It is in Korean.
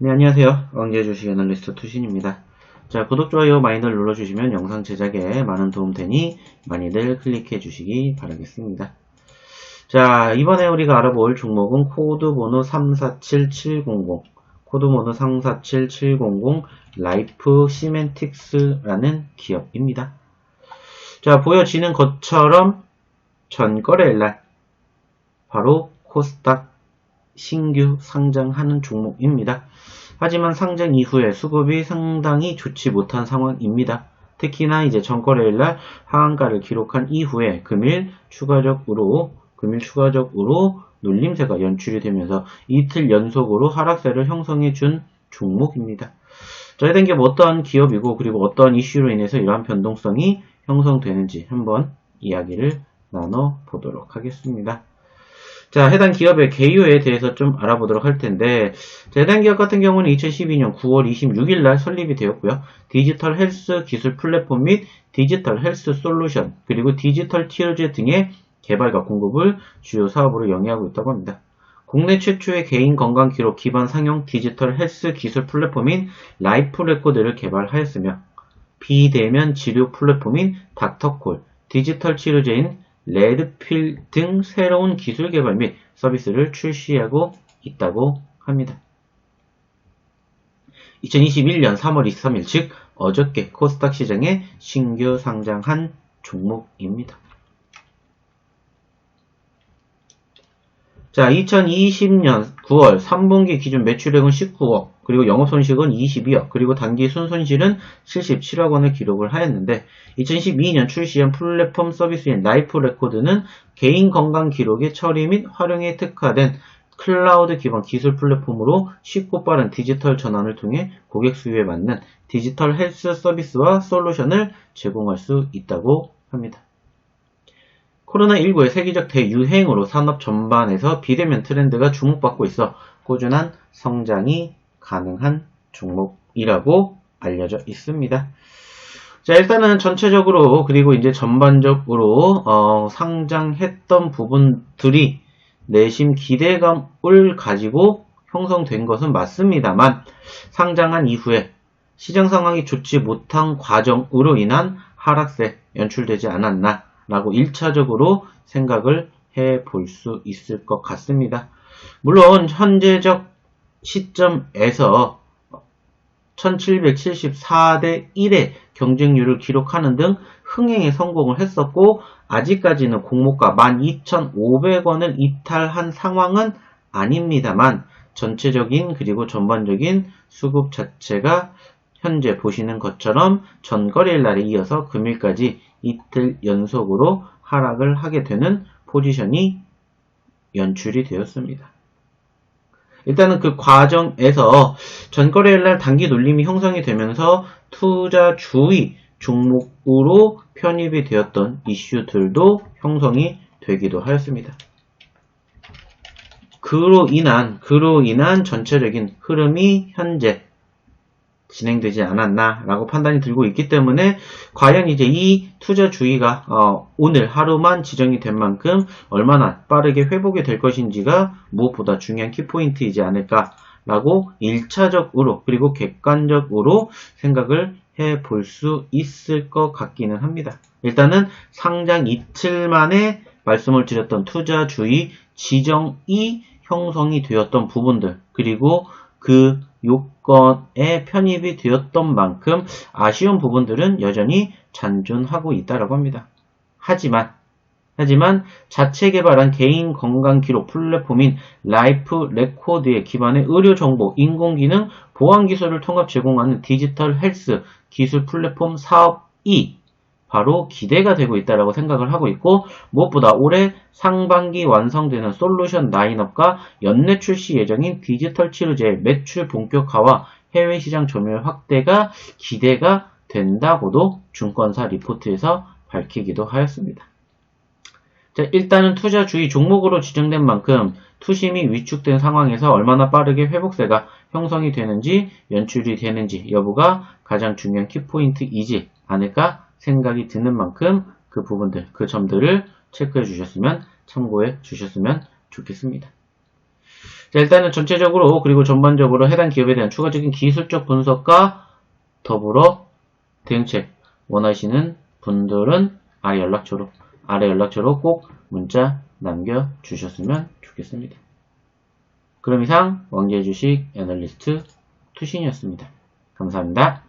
네, 안녕하세요. 왕재 주식 애널리스트 투신입니다. 자, 구독, 좋아요 많이들 눌러주시면 영상 제작에 많은 도움 되니 많이들 클릭해 주시기 바라겠습니다. 자, 이번에 우리가 알아볼 종목은 코드 번호 347700, 코드 번호 347700 라이프 시멘틱스라는 기업입니다. 자, 보여지는 것처럼 전거래일 날 바로 코스닥 신규 상장하는 종목입니다. 하지만 상장 이후에 수급이 상당히 좋지 못한 상황입니다. 특히나 이제 전거래일날 하한가를 기록한 이후에 금일 추가적으로 금일 추가적으로 눌림세가 연출이 되면서 이틀 연속으로 하락세를 형성해 준 종목입니다. 자, 해당 기업 어떤 기업이고 그리고 어떤 이슈로 인해서 이러한 변동성이 형성되는지 한번 이야기를 나눠 보도록 하겠습니다. 자, 해당 기업의 개요에 대해서 좀 알아보도록 할 텐데, 자, 해당 기업 같은 경우는 2012년 9월 26일 날 설립이 되었고요. 디지털 헬스 기술 플랫폼 및 디지털 헬스 솔루션, 그리고 디지털 티어제 등의 개발과 공급을 주요 사업으로 영위하고 있다고 합니다. 국내 최초의 개인 건강 기록 기반 상용 디지털 헬스 기술 플랫폼인 라이프 레코드를 개발하였으며, 비대면 치료 플랫폼인 닥터콜, 디지털 치료제인 레드필 등 새로운 기술 개발 및 서비스를 출시하고 있다고 합니다. 2021년 3월 23일 즉 어저께 코스닥 시장에 신규 상장한 종목입니다. 자, 2020년 9월 3분기 기준 매출액은 19억, 그리고 영업손실은 22억, 그리고 단기 순손실은 77억 원을 기록을 하였는데, 2012년 출시한 플랫폼 서비스인 라이프 레코드는 개인 건강 기록의 처리 및 활용에 특화된 클라우드 기반 기술 플랫폼으로 쉽고 빠른 디지털 전환을 통해 고객 수요에 맞는 디지털 헬스 서비스와 솔루션을 제공할 수 있다고 합니다. 코로나19의 세계적 대유행으로 산업 전반에서 비대면 트렌드가 주목받고 있어 꾸준한 성장이 가능한 종목이라고 알려져 있습니다. 자, 일단은 전체적으로 그리고 이제 전반적으로 어, 상장했던 부분들이 내심 기대감을 가지고 형성된 것은 맞습니다만 상장한 이후에 시장 상황이 좋지 못한 과정으로 인한 하락세 연출되지 않았나 라고 1차적으로 생각을 해 볼 수 있을 것 같습니다. 물론 현재적 시점에서 1774대 1의 경쟁률을 기록하는 등 흥행에 성공을 했었고 아직까지는 공모가 12,500원을 이탈한 상황은 아닙니다만 전체적인 그리고 전반적인 수급 자체가 현재 보시는 것처럼 전거래일 날에 이어서 금일까지 이틀 연속으로 하락을 하게 되는 포지션이 연출이 되었습니다. 일단은 그 과정에서 전거래일 날 단기 눌림이 형성이 되면서 투자 주의 종목으로 편입이 되었던 이슈들도 형성이 되기도 하였습니다. 그로 인한, 그로 인한 전체적인 흐름이 현재 진행되지 않았나라고 판단이 들고 있기 때문에 과연 이제 이 투자 주의가 어, 오늘 하루만 지정이 된 만큼 얼마나 빠르게 회복이 될 것인지가 무엇보다 중요한 키포인트이지 않을까라고 1차적으로 그리고 객관적으로 생각을 해 볼 수 있을 것 같기는 합니다. 일단은 상장 이틀 만에 말씀을 드렸던 투자 주의 지정이 형성이 되었던 부분들 그리고 그 요건에 편입이 되었던 만큼 아쉬운 부분들은 여전히 잔존하고 있다라고 합니다. 하지만 하지만 자체 개발한 개인 건강 기록 플랫폼인 라이프 레코드에 기반의 의료 정보, 인공기능, 보안 기술을 통합 제공하는 디지털 헬스 기술 플랫폼 사업이 바로 기대가 되고 있다고 생각을 하고 있고 무엇보다 올해 상반기 완성되는 솔루션 라인업과 연내 출시 예정인 디지털 치료제 매출 본격화와 해외 시장 점유율 확대가 기대가 된다고도 증권사 리포트에서 밝히기도 하였습니다. 자, 일단은 투자주의 종목으로 지정된 만큼 투심이 위축된 상황에서 얼마나 빠르게 회복세가 형성이 되는지 연출이 되는지 여부가 가장 중요한 키포인트이지 않을까 생각이 드는 만큼 그 부분들, 그 점들을 체크해 주셨으면 참고해 주셨으면 좋겠습니다. 자, 일단은 전체적으로 그리고 전반적으로 해당 기업에 대한 추가적인 기술적 분석과 더불어 대응책 원하시는 분들은 아래 연락처로 아래 연락처로 꼭 문자 남겨 주셨으면 좋겠습니다. 그럼 이상 왕제주식 애널리스트 투신이었습니다. 감사합니다.